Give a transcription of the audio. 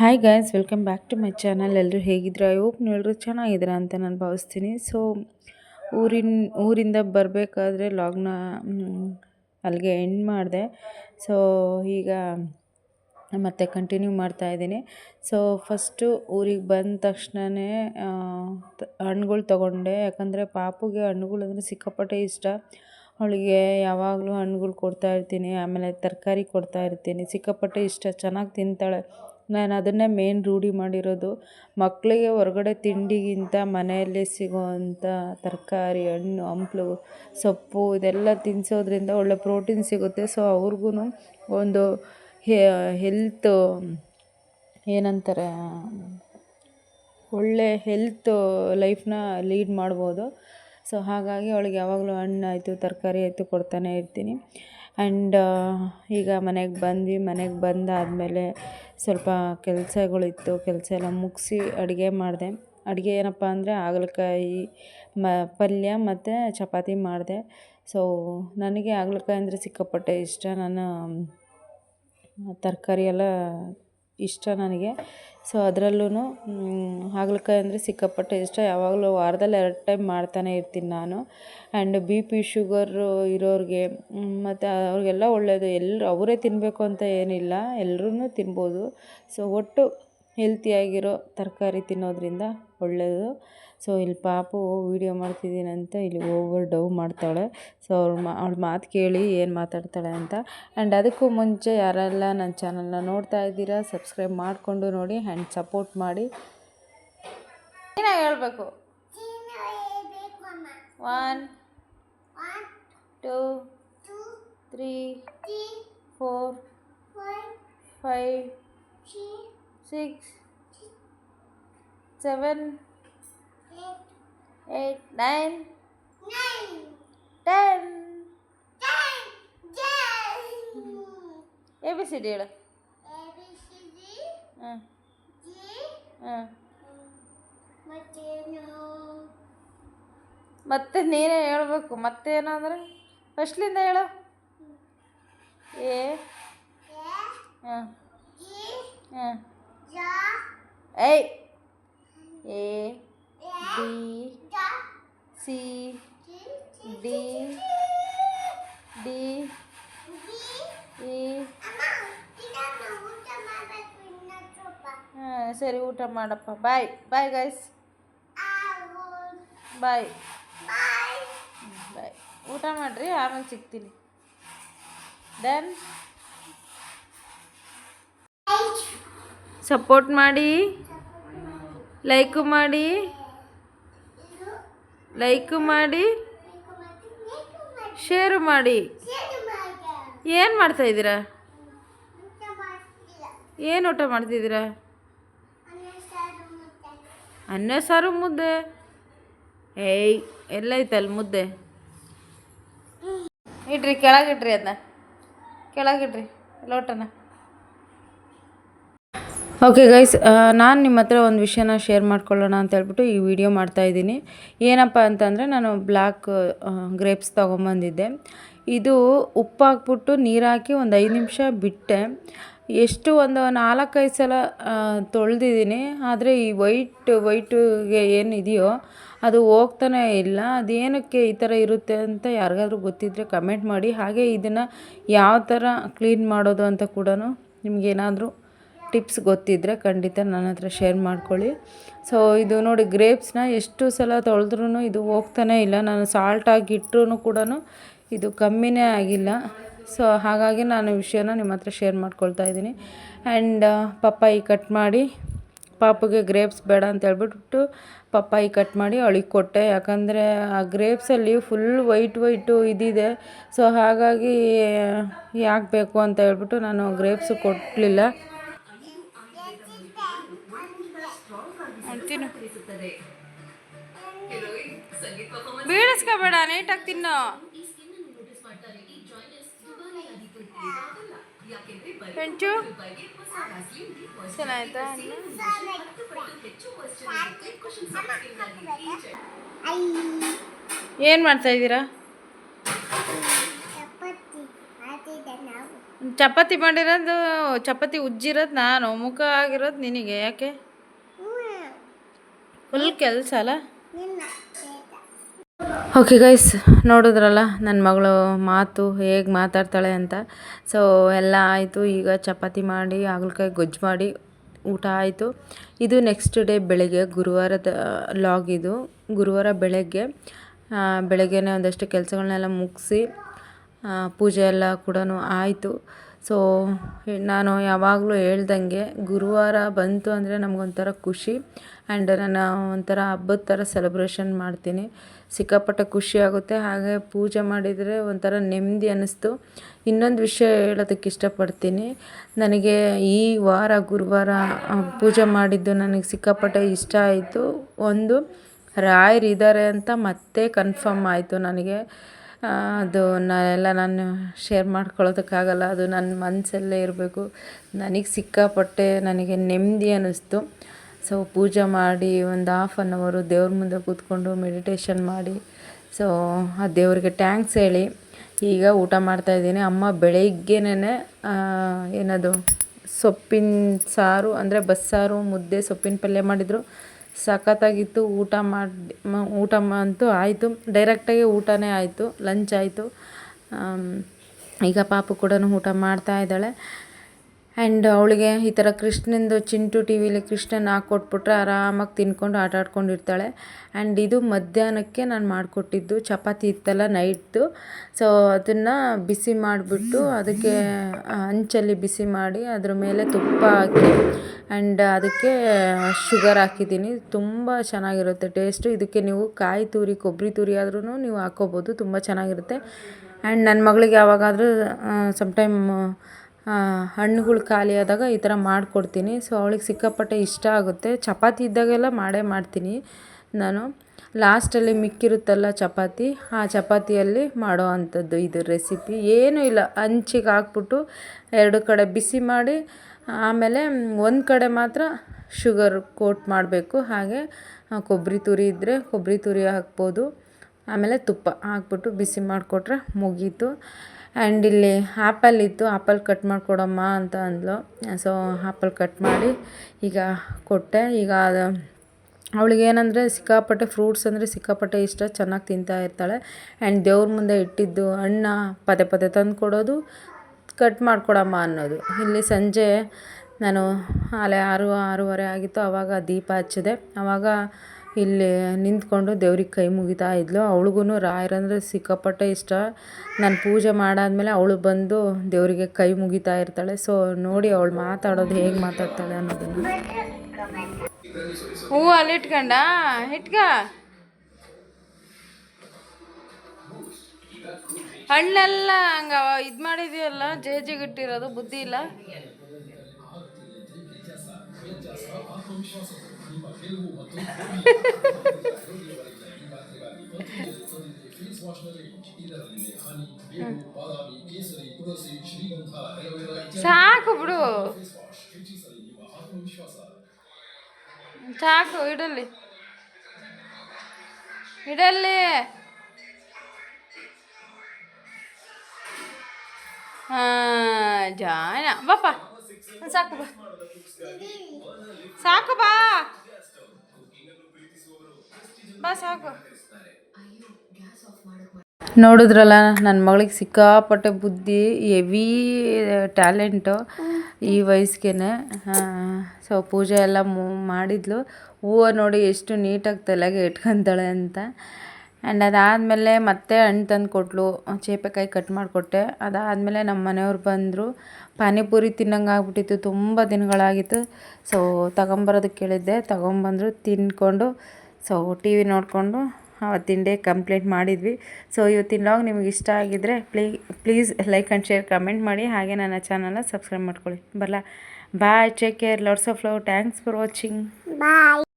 Hi guys welcome back to my channel ಎಲ್ಲರೂ ಹೇಗಿದ್ರು? I hope ಎಲ್ಲರೂ ಚೆನ್ನಾಗಿದ್ದೀರಾ ಅಂತ ನಾನು ಭಾವಿಸ್ತೀನಿ. ಸೊ ಊರಿನ, ಊರಿಂದ ಬರಬೇಕಾದ್ರೆ ಲಾಗ್ನ ಅಲ್ಲಿಗೆ ಎಂಡ್ ಮಾಡಿದೆ. ಸೊ ಈಗ ಮತ್ತೆ ಕಂಟಿನ್ಯೂ ಮಾಡ್ತಾ ಇದ್ದೀನಿ. ಸೊ ಫಸ್ಟು ಊರಿಗೆ ಬಂದ ತಕ್ಷಣವೇ ಹಣ್ಣುಗಳು ತೊಗೊಂಡೆ. ಯಾಕಂದರೆ ಪಾಪುಗೆ ಹಣ್ಣುಗಳು ಅಂದರೆ ಸಿಕ್ಕಾಪಟ್ಟೆ ಇಷ್ಟ. ಅವಳಿಗೆ ಯಾವಾಗಲೂ ಹಣ್ಣುಗಳು ಕೊಡ್ತಾ ಇರ್ತೀನಿ. ಆಮೇಲೆ ತರಕಾರಿ ಕೊಡ್ತಾ ಇರ್ತೀನಿ. ಸಿಕ್ಕಾಪಟ್ಟೆ ಇಷ್ಟ. ಚೆನ್ನಾಗಿ ತಿಂತಾಳೆ. ನಾನು ಅದನ್ನೇ ಮೇನ್ ರೂಢಿ ಮಾಡಿರೋದು. ಮಕ್ಕಳಿಗೆ ಹೊರಗಡೆ ತಿಂಡಿಗಿಂತ ಮನೆಯಲ್ಲೇ ಸಿಗೋವಂಥ ತರಕಾರಿ, ಹಣ್ಣು, ಹಂಪ್ಲು, ಸೊಪ್ಪು ಇದೆಲ್ಲ ತಿನ್ನಿಸೋದ್ರಿಂದ ಒಳ್ಳೆ ಪ್ರೋಟೀನ್ ಸಿಗುತ್ತೆ. ಸೊ ಅವ್ರಿಗೂ ಒಂದು ಹೆಲ್ತ್ ಏನಂತಾರೆ, ಒಳ್ಳೆ ಹೆಲ್ತ್ ಲೈಫ್ನ ಲೀಡ್ ಮಾಡ್ಬೋದು. ಸೊ ಹಾಗಾಗಿ ಅವಳಿಗೆ ಯಾವಾಗಲೂ ಹಣ್ಣಾಯಿತು, ತರಕಾರಿ ಆಯಿತು ಕೊಡ್ತಾನೆ ಇರ್ತೀನಿ. ಆ್ಯಂಡ್ ಈಗ ಮನೆಗೆ ಬಂದ್ವಿ. ಮನೆಗೆ ಬಂದಾದಮೇಲೆ ಸ್ವಲ್ಪ ಕೆಲಸಗಳಿತ್ತು. ಕೆಲಸ ಎಲ್ಲ ಮುಗಿಸಿ ಅಡುಗೆ ಮಾಡಿದೆ. ಅಡುಗೆ ಏನಪ್ಪ ಅಂದರೆ ಹಾಗಲಕಾಯಿ, ಮ, ಪಲ್ಯ ಮತ್ತು ಚಪಾತಿ ಮಾಡಿದೆ. ಸೊ ನನಗೆ ಹಾಗಲಕಾಯಿ ಅಂದರೆ ಸಿಕ್ಕಾಪಟ್ಟೆ ಇಷ್ಟ. ನಾನು ತರಕಾರಿ ಎಲ್ಲ ಇಷ್ಟ ನನಗೆ. ಸೊ ಅದರಲ್ಲೂ ಹಾಗಲಕಾಯಿ ಅಂದರೆ ಸಿಕ್ಕಾಪಟ್ಟೆ ಇಷ್ಟ. ಯಾವಾಗಲೂ ವಾರದಲ್ಲಿ ಎರಡು ಟೈಮ್ ಮಾಡ್ತಾನೆ ಇರ್ತೀನಿ ನಾನು. ಆ್ಯಂಡ್ ಬಿ ಪಿ ಶುಗರು ಇರೋರಿಗೆ ಮತ್ತು ಅವ್ರಿಗೆಲ್ಲ ಒಳ್ಳೆಯದು ಎಲ್ಲರೂ ಅವರೇ ತಿನ್ನಬೇಕು ಅಂತ ಏನಿಲ್ಲ. ಎಲ್ಲರೂ ತಿನ್ಬೋದು. ಸೊ ಒಟ್ಟು ಹೆಲ್ತಿಯಾಗಿರೋ ತರಕಾರಿ ತಿನ್ನೋದರಿಂದ ಒಳ್ಳೆಯದು ಸೊ ಇಲ್ಲಿ ಪಾಪು ವೀಡಿಯೋ ಮಾಡ್ತಿದ್ದೀನಂತ ಇಲ್ಲಿ ಓವರ್ ಡವ್ ಮಾಡ್ತಾಳೆ. ಸೊ ಅವ್ಳ ಮಾ ಅವ್ಳ ಮಾತು ಕೇಳಿ ಏನು ಮಾತಾಡ್ತಾಳೆ ಅಂತ. ಆ್ಯಂಡ್ ಅದಕ್ಕೂ ಮುಂಚೆ ಯಾರೆಲ್ಲ ನನ್ನ ಚಾನಲ್ನ ನೋಡ್ತಾ ಇದ್ದೀರಾ ಸಬ್ಸ್ಕ್ರೈಬ್ ಮಾಡಿಕೊಂಡು ನೋಡಿ ಆ್ಯಂಡ್ ಸಪೋರ್ಟ್ ಮಾಡಿ. ಏನೋ ಹೇಳಬೇಕು? One two three four five six seven eight nine ten A B C D ಹೇಳು ಹಾಂ ಹಾಂ ಮತ್ತೆ ನೀನೇ ಹೇಳ್ಬೇಕು ಮತ್ತೇನಂದ್ರೆ ಫಸ್ಟ್ಲಿಂದ ಹೇಳು ಎ ಹಾಂ ಹಾಂ I A B C D D E ಹಾಂ ಸರಿ ಊಟ ಮಾಡಪ್ಪ ಬಾಯ್ ಬಾಯ್ ಗೈಸ್ ಬಾಯ್ ಬಾಯ್ ಊಟ ಮಾಡಿರಿ ಆಮೇಲೆ ಸಿಗ್ತೀನಿ ಡನ್ ಸಪೋರ್ಟ್ ಮಾಡಿ ಲೈಕು ಮಾಡಿ ಲೈಕು ಮಾಡಿ ಶೇರ್ ಮಾಡಿ. ಏನು ಮಾಡ್ತಾಯಿದ್ದೀರಾ ಏನು ಊಟ ಮಾಡ್ತಿದ್ದೀರಾ? ಅನ್ನ, ಸಾರು, ಮುದ್ದೆ. ಏಯ್, ಎಲ್ಲ ಐತಲ್ಲ ಮುದ್ದೆ? ಇಡ್ರಿ, ಕೆಳಗಿಡ್ರಿ ಅದನ್ನ ಕೆಳಗಿಡ್ರಿ, ಲೋಟನ. ಓಕೆ ಗೈಸ್ ನಾನು ನಿಮ್ಮ ಹತ್ರ ಒಂದು ವಿಷಯನ ಶೇರ್ ಮಾಡ್ಕೊಳ್ಳೋಣ ಅಂತ ಹೇಳ್ಬಿಟ್ಟು ಈ ವಿಡಿಯೋ ಮಾಡ್ತಾಯಿದ್ದೀನಿ ಏನಪ್ಪ ಅಂತಂದರೆ ನಾನು ಬ್ಲ್ಯಾಕ್ ಗ್ರೇಪ್ಸ್ ತೊಗೊಂಬಂದಿದ್ದೆ. ಇದು ಉಪ್ಪು ಹಾಕ್ಬಿಟ್ಟು ನೀರು ಹಾಕಿ ಒಂದು ಐದು ನಿಮಿಷ ಬಿಟ್ಟೆ. ಎಷ್ಟು ಒಂದು ನಾಲ್ಕೈದು ಸಲ ತೊಳೆದಿದ್ದೀನಿ. ಆದರೆ ಈ ವೈಟ್ ವೈಟಿಗೆ ಏನಿದೆಯೋ ಅದು ಹೋಗ್ತಾನೆ ಇಲ್ಲ. ಅದೇನಕ್ಕೆ ಈ ಥರ ಇರುತ್ತೆ ಅಂತ ಯಾರಿಗಾದ್ರೂ ಗೊತ್ತಿದ್ದರೆ ಕಮೆಂಟ್ ಮಾಡಿ. ಹಾಗೆ ಇದನ್ನು ಯಾವ ಥರ ಕ್ಲೀನ್ ಮಾಡೋದು ಅಂತ ಕೂಡ ನಿಮಗೇನಾದರೂ ಟಿಪ್ಸ್ ಗೊತ್ತಿದ್ದರೆ ಖಂಡಿತ ನನ್ನ ಹತ್ರ ಶೇರ್ ಮಾಡ್ಕೊಳ್ಳಿ. ಸೊ ಇದು ನೋಡಿ ಗ್ರೇಪ್ಸ್ನ ಎಷ್ಟು ಸಲ ತೊಳೆದ್ರೂ ಇದು ಹೋಗ್ತಾನೆ ಇಲ್ಲ. ನಾನು ಸಾಲ್ಟ್ ಆಗಿಟ್ಟರೂ ಕೂಡ ಇದು ಕಮ್ಮಿನೇ ಆಗಿಲ್ಲ. ಸೊ ಹಾಗಾಗಿ ನಾನು ವಿಷಯನ ನಿಮ್ಮ ಹತ್ರ ಶೇರ್ ಮಾಡ್ಕೊಳ್ತಾ ಇದ್ದೀನಿ. ಆ್ಯಂಡ್ ಪಪ್ಪಾಯಿ ಕಟ್ ಮಾಡಿ, ಪಾಪಗೆ ಗ್ರೇಪ್ಸ್ ಬೇಡ ಅಂತ ಹೇಳ್ಬಿಟ್ಟು ಪಪ್ಪಾಯಿ ಕಟ್ ಮಾಡಿ ಅವಳಿಗೆ ಕೊಟ್ಟೆ. ಯಾಕಂದರೆ ಆ ಗ್ರೇಪ್ಸಲ್ಲಿ ಫುಲ್ ವೈಟ್ ವೈಟು ಇದಿದೆ. ಸೊ ಹಾಗಾಗಿ ಯಾಕೆ ಬೇಕು ಅಂತ ಹೇಳ್ಬಿಟ್ಟು ನಾನು ಗ್ರೇಪ್ಸು ಕೊಡಲಿಲ್ಲ ತಿನ್ನು ಬೀಳಿಸ್ಕೋಬೇಡ ನೀಟಾಗಿ ತಿನ್ನು. ಹೆಂಚು ಚೆನ್ನಾಯ್ತಾ? ಏನು ಮಾಡ್ತಾ ಇದ್ದೀರಾ? ಚಪಾತಿ ಮಾಡಿರೋದು ಚಪಾತಿ ಉಜ್ಜಿರೋದು ನಾನು ಮುಖ ಆಗಿರೋದು ನಿನಗೆ ಯಾಕೆ? ಫುಲ್ ಕೆಲಸ ಅಲ್ಲ? ಓಕೆ ಗೈಸ್ ನೋಡಿದ್ರಲ್ಲ ನನ್ನ ಮಗಳು ಮಾತು ಹೇಗೆ ಮಾತಾಡ್ತಾಳೆ ಅಂತ. ಸೊ ಎಲ್ಲ ಆಯಿತು ಈಗ ಚಪಾತಿ ಮಾಡಿ ಹಾಗಲಕಾಯಿ ಗೊಜ್ಜು ಮಾಡಿ ಊಟ ಆಯಿತು. ಇದು ನೆಕ್ಸ್ಟ್ ಡೇ ಬೆಳಗ್ಗೆ ಗುರುವಾರದ ಲಾಗ್ ಇದು. ಗುರುವಾರ ಬೆಳಗ್ಗೆ ಬೆಳಗ್ಗೆನೇ ಒಂದಷ್ಟು ಕೆಲಸಗಳನ್ನೆಲ್ಲ ಮುಗಿಸಿ ಪೂಜೆ ಎಲ್ಲ ಕೂಡ ಆಯಿತು. ಸೊ ನಾನು ಯಾವಾಗಲೂ ಹೇಳ್ದಂಗೆ ಗುರುವಾರ ಬಂತು ಅಂದರೆ ನಮಗೊಂಥರ ಖುಷಿ ಆ್ಯಂಡ್ ನಾನು ಒಂಥರ ಹಬ್ಬದ ಥರ ಸೆಲೆಬ್ರೇಷನ್ ಮಾಡ್ತೀನಿ. ಸಿಕ್ಕಾಪಟ್ಟೆ ಖುಷಿ ಆಗುತ್ತೆ. ಹಾಗೆ ಪೂಜೆ ಮಾಡಿದರೆ ಒಂಥರ ನೆಮ್ಮದಿ ಅನ್ನಿಸ್ತು. ಇನ್ನೊಂದು ವಿಷಯ ಹೇಳೋದಕ್ಕೆ ಇಷ್ಟಪಡ್ತೀನಿ. ನನಗೆ ಈ ವಾರ ಗುರುವಾರ ಪೂಜೆ ಮಾಡಿದ್ದು ನನಗೆ ಸಿಕ್ಕಾಪಟ್ಟೆ ಇಷ್ಟ ಆಯಿತು. ಒಂದು ರಾಯರಿದ್ದಾರೆ ಅಂತ ಮತ್ತೆ ಕನ್ಫರ್ಮ್ ಆಯಿತು ನನಗೆ. ಅದು ನಾನೆಲ್ಲ ನಾನು ಶೇರ್ ಮಾಡ್ಕೊಳ್ಳೋದಕ್ಕಾಗಲ್ಲ, ಅದು ನನ್ನ ಮನಸ್ಸಲ್ಲೇ ಇರಬೇಕು. ನನಗೆ ಸಿಕ್ಕಾಪಟ್ಟೆ ನನಗೆ ನೆಮ್ಮದಿ ಅನ್ನಿಸ್ತು. ಸೊ ಪೂಜೆ ಮಾಡಿ ಒಂದು ಹಾಫ್ ಆನ್ ಅವರು ದೇವ್ರ ಮುಂದೆ ಕೂತ್ಕೊಂಡು ಮೆಡಿಟೇಷನ್ ಮಾಡಿ. ಸೊ ಆ ದೇವರಿಗೆ ಟ್ಯಾಂಕ್ಸ್ ಹೇಳಿ. ಈಗ ಊಟ ಮಾಡ್ತಾಯಿದ್ದೀನಿ ಅಮ್ಮ ಬೆಳಗ್ಗೆನೇ ಏನದು, ಸೊಪ್ಪಿನ ಸಾರು, ಅಂದರೆ ಬಸ್ಸಾರು, ಮುದ್ದೆ, ಸೊಪ್ಪಿನ ಪಲ್ಯ ಮಾಡಿದರು. ಸಖತ್ತಾಗಿತ್ತು, ಊಟ ಮಾಡಿ ಊಟ ಅಂತೂ ಆಯಿತು. ಡೈರೆಕ್ಟಾಗಿ ಊಟನೇ ಆಯಿತು ಲಂಚ್ ಆಯಿತು. ಈಗ ಪಾಪು ಕೂಡ ಊಟ ಮಾಡ್ತಾ ಇದ್ದಾಳೆ. ಆ್ಯಂಡ್ ಅವಳಿಗೆ ಈ ಥರ ಕೃಷ್ಣಂದು ಚಿಂಟು ಟಿ ವಿಲಿ ಕೃಷ್ಣನ ಹಾಕ್ಕೊಟ್ಬಿಟ್ರೆ ಆರಾಮಾಗಿ ತಿನ್ಕೊಂಡು ಆಟ ಆಡ್ಕೊಂಡಿರ್ತಾಳೆ. ಆ್ಯಂಡ್ ಇದು ಮಧ್ಯಾಹ್ನಕ್ಕೆ ನಾನು ಮಾಡಿಕೊಟ್ಟಿದ್ದು. ಚಪಾತಿ ಇತ್ತಲ್ಲ ನೈಟ್ದು ಸೊ ಅದನ್ನು ಬಿಸಿ ಮಾಡಿಬಿಟ್ಟು ಅದಕ್ಕೆ ಹಂಚಲ್ಲಿ ಬಿಸಿ ಮಾಡಿ ಅದ್ರ ಮೇಲೆ ತುಪ್ಪ ಹಾಕಿ ಆ್ಯಂಡ್ ಅದಕ್ಕೆ ಶುಗರ್ ಹಾಕಿದ್ದೀನಿ. ತುಂಬ ಚೆನ್ನಾಗಿರುತ್ತೆ ಟೇಸ್ಟು ಇದಕ್ಕೆ ನೀವು ಕಾಯಿ ತುರಿ, ಕೊಬ್ಬರಿ ತುರಿ ಆದ್ರೂ ನೀವು ಹಾಕ್ಕೋಬೋದು ತುಂಬ ಚೆನ್ನಾಗಿರುತ್ತೆ. ಆ್ಯಂಡ್ ನನ್ನ ಮಗಳಿಗೆ ಯಾವಾಗಾದರೂ ಸಮ್ಟೈಮ್ ಹಣ್ಣುಗಳು ಖಾಲಿ ಆದಾಗ ಈ ಥರ ಮಾಡಿಕೊಡ್ತೀನಿ. ಸೊ, ಅವಳಿಗೆ ಸಿಕ್ಕಾಪಟ್ಟೆ ಇಷ್ಟ ಆಗುತ್ತೆ. ಚಪಾತಿ ಇದ್ದಾಗೆಲ್ಲ ಮಾಡೇ ಮಾಡ್ತೀನಿ ನಾನು. ಲಾಸ್ಟಲ್ಲಿ ಮಿಕ್ಕಿರುತ್ತಲ್ಲ ಚಪಾತಿ, ಆ ಚಪಾತಿಯಲ್ಲಿ ಮಾಡೋ ಅಂಥದ್ದು ಇದು ರೆಸಿಪಿ. ಏನೂ ಇಲ್ಲ ಹಂಚಿಗೆ ಹಾಕ್ಬಿಟ್ಟು ಎರಡು ಕಡೆ ಬಿಸಿ ಮಾಡಿ, ಆಮೇಲೆ ಒಂದು ಕಡೆ ಮಾತ್ರ ಶುಗರ್ ಕೋಟ್ ಮಾಡಬೇಕು. ಹಾಗೆ ಕೊಬ್ಬರಿ ತುರಿ ಇದ್ದರೆ ಕೊಬ್ಬರಿ ತುರಿ ಹಾಕ್ಬೋದು. ಆಮೇಲೆ ತುಪ್ಪ ಹಾಕ್ಬಿಟ್ಟು ಬಿಸಿ ಮಾಡಿಕೊಟ್ರೆ ಮುಗೀತು. ಆ್ಯಂಡ್ ಇಲ್ಲಿ ಆ್ಯಪಲ್ ಇತ್ತು. ಆ್ಯಪಲ್ ಕಟ್ ಮಾಡಿಕೊಡಮ್ಮ ಅಂತ ಅಂದ್ಲು. ಸೊ ಆ್ಯಪಲ್ ಕಟ್ ಮಾಡಿ ಈಗ ಕೊಟ್ಟೆ. ಈಗ ಅದು ಅವಳಿಗೆ ಏನಂದರೆ ಸಿಕ್ಕಾಪಟ್ಟೆ ಫ್ರೂಟ್ಸ್ ಅಂದರೆ ಸಿಕ್ಕಾಪಟ್ಟೆ ಇಷ್ಟ. ಚೆನ್ನಾಗಿ ತಿಂತಾ ಇರ್ತಾಳೆ. ಆ್ಯಂಡ್ ದೇವ್ರ ಮುಂದೆ ಇಟ್ಟಿದ್ದು ಅಣ್ಣ ಪದೇ ಪದೇ ತಂದು ಕೊಡೋದು ಕಟ್ ಮಾಡಿಕೊಡಮ್ಮ ಅನ್ನೋದು. ಇಲ್ಲಿ ಸಂಜೆ ನಾನು ಅಲ್ಲೇ ಆರು, ಆರೂವರೆ ಆಗಿತ್ತು. ಆವಾಗ ದೀಪ ಹಚ್ಚಿದೆ. ಆವಾಗ ಇಲ್ಲಿ ನಿಂತ್ಕೊಂಡು ದೇವ್ರಿಗೆ ಕೈ ಮುಗಿತಾ ಇದ್ಲು. ಅವಳಿಗೂ ರಾಯರಂದರೆ ಸಿಕ್ಕಾಪಟ್ಟೆ ಇಷ್ಟ. ನಾನು ಪೂಜೆ ಮಾಡಾದಮೇಲೆ ಅವಳು ಬಂದು ದೇವರಿಗೆ ಕೈ ಮುಗಿತಾ ಇರ್ತಾಳೆ. ಸೊ ನೋಡಿ ಅವಳು ಮಾತಾಡೋದು ಹೇಗೆ ಮಾತಾಡ್ತಾಳೆ ಅನ್ನೋದನ್ನು. ಹೂವು ಅಲ್ಲಿ ಇಟ್ಕೊಂಡ? ಇಟ್ಕ? ಹಣ್ಣೆಲ್ಲ ಹಂಗ ಇದು ಮಾಡಿದೀವಲ್ಲ ಜೇಜಿಗೆ ಇಟ್ಟಿರೋದು, ಬುದ್ಧಿ ಇಲ್ಲ? ಸಾಕು ಬಿಡು. ಸಾಕು ಇಡಲಿ. ಇಡಲ್ಲಿ ಜಾನ. ಬಾಪ ಸಾಕು ಬಾ. ಸಾಕು ಬಾ. ನೋಡಿದ್ರಲ್ಲ ನನ್ನ ಮಗಳಿಗೆ ಸಿಕ್ಕಾಪಟ್ಟೆ ಬುದ್ಧಿ, ಹೆವಿ ಟ್ಯಾಲೆಂಟು ಈ ವಯಸ್ಸಿಗೆ ಸೊ ಪೂಜೆ ಎಲ್ಲ ಮಾಡಿದ್ಲು. ಹೂವು ನೋಡಿ ಎಷ್ಟು ನೀಟಾಗಿ ತಲೆಗೆ ಇಟ್ಕೊತಾಳೆ ಅಂತ. ಆ್ಯಂಡ್ ಅದಾದಮೇಲೆ ಮತ್ತೆ ಹಣ್ಣು ತಂದು ಕೊಟ್ಲು ಚೇಪೆಕಾಯಿ ಕಟ್ ಮಾಡಿಕೊಟ್ಟೆ. ಅದಾದಮೇಲೆ ನಮ್ಮ ಮನೆಯವ್ರು ಬಂದರು. ಪಾನಿಪುರಿ ತಿನ್ನಂಗೆ ಆಗ್ಬಿಟ್ಟಿತ್ತು ತುಂಬ ದಿನಗಳಾಗಿತ್ತು. ಸೊ ತಗೊಂಬರೋದಕ್ಕೆ ಕೇಳಿದ್ದೆ. ತಗೊಂಬಂದರು ತಿಂದ್ಕೊಂಡು ಸೊ ಟಿ ವಿ ನೋಡಿಕೊಂಡು ಅವತ್ತಿನ ಡೇ ಕಂಪ್ಲೀಟ್ ಮಾಡಿದ್ವಿ. ಸೊ ಇವತ್ತಿನ ಲಾಗ್ ನಿಮಗೆ ಇಷ್ಟ ಆಗಿದ್ದರೆ plea, please like and share, comment ಮಾಡಿ. ಹಾಗೆ ನನ್ನ ಚಾನಲ್ನ ಸಬ್ಸ್ಕ್ರೈಬ್ ಮಾಡ್ಕೊಳ್ಳಿ. ಬರಲ್ಲ bye take care lots of love thanks for watching Bye.